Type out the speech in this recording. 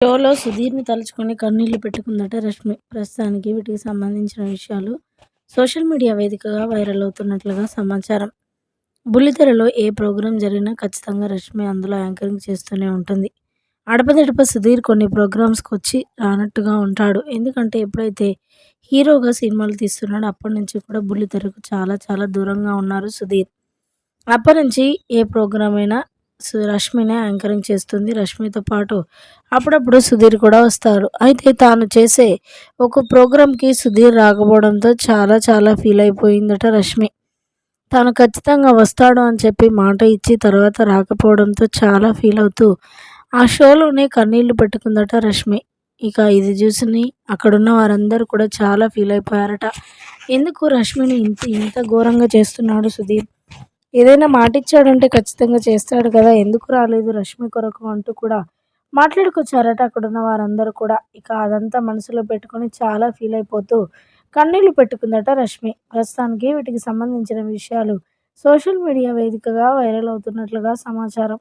షోలో సుధీర్‌ని తలుచుకొని కన్నీళ్ళు పెట్టుకుందట రష్మి. ప్రస్తుతానికి వీటికి సంబంధించిన విషయాలు సోషల్ మీడియా వేదికగా వైరల్ అవుతున్నట్లుగా సమాచారం. బుల్లితెరలో ఏ ప్రోగ్రాం జరిగినా ఖచ్చితంగా రష్మి అందులో యాంకరింగ్ చేస్తూనే ఉంటుంది. అడపదడప సుధీర్ కొన్ని ప్రోగ్రామ్స్కి వచ్చి రానట్టుగా ఉంటాడు. ఎందుకంటే ఎప్పుడైతే హీరోగా సినిమాలు తీస్తున్నాడో అప్పటి నుంచి కూడా బుల్లితెరకు చాలా చాలా దూరంగా ఉన్నారు సుధీర్. అప్పటి నుంచి ఏ ప్రోగ్రాం అయినా రష్మినే యాంకరింగ్ చేస్తుంది. రష్మితో పాటు అప్పుడప్పుడు సుధీర్ కూడా వస్తారు. అయితే తాను చేసే ఒక ప్రోగ్రాంకి సుధీర్ రాకపోవడంతో చాలా చాలా ఫీల్ అయిపోయిందట రష్మి. తాను ఖచ్చితంగా వస్తాడు అని చెప్పి మాట ఇచ్చి తర్వాత రాకపోవడంతో చాలా ఫీల్ అవుతూ ఆ షోలోనే కన్నీళ్ళు పెట్టుకుందట రష్మి. ఇక ఇది చూసి అక్కడున్న వారందరూ కూడా చాలా ఫీల్ అయిపోయారట. ఎందుకు రష్మిని ఇంత ఇంత ఘోరంగా చేస్తున్నాడు సుధీర్? ఏదైనా మాటిచ్చాడంటే ఖచ్చితంగా చేస్తాడు కదా ఎందుకు రాలేదు రష్మి కొరకు అంటూ కూడా మాట్లాడుకొచ్చారట అక్కడున్న వారందరూ కూడా. ఇక అదంతా మనసులో పెట్టుకొని చాలా ఫీల్ అయిపోతూ కన్నీళ్ళు పెట్టుకుందట రష్మి. ప్రస్తుతానికి వీటికి సంబంధించిన విషయాలు సోషల్ మీడియా వేదికగా వైరల్ అవుతున్నట్లుగా సమాచారం.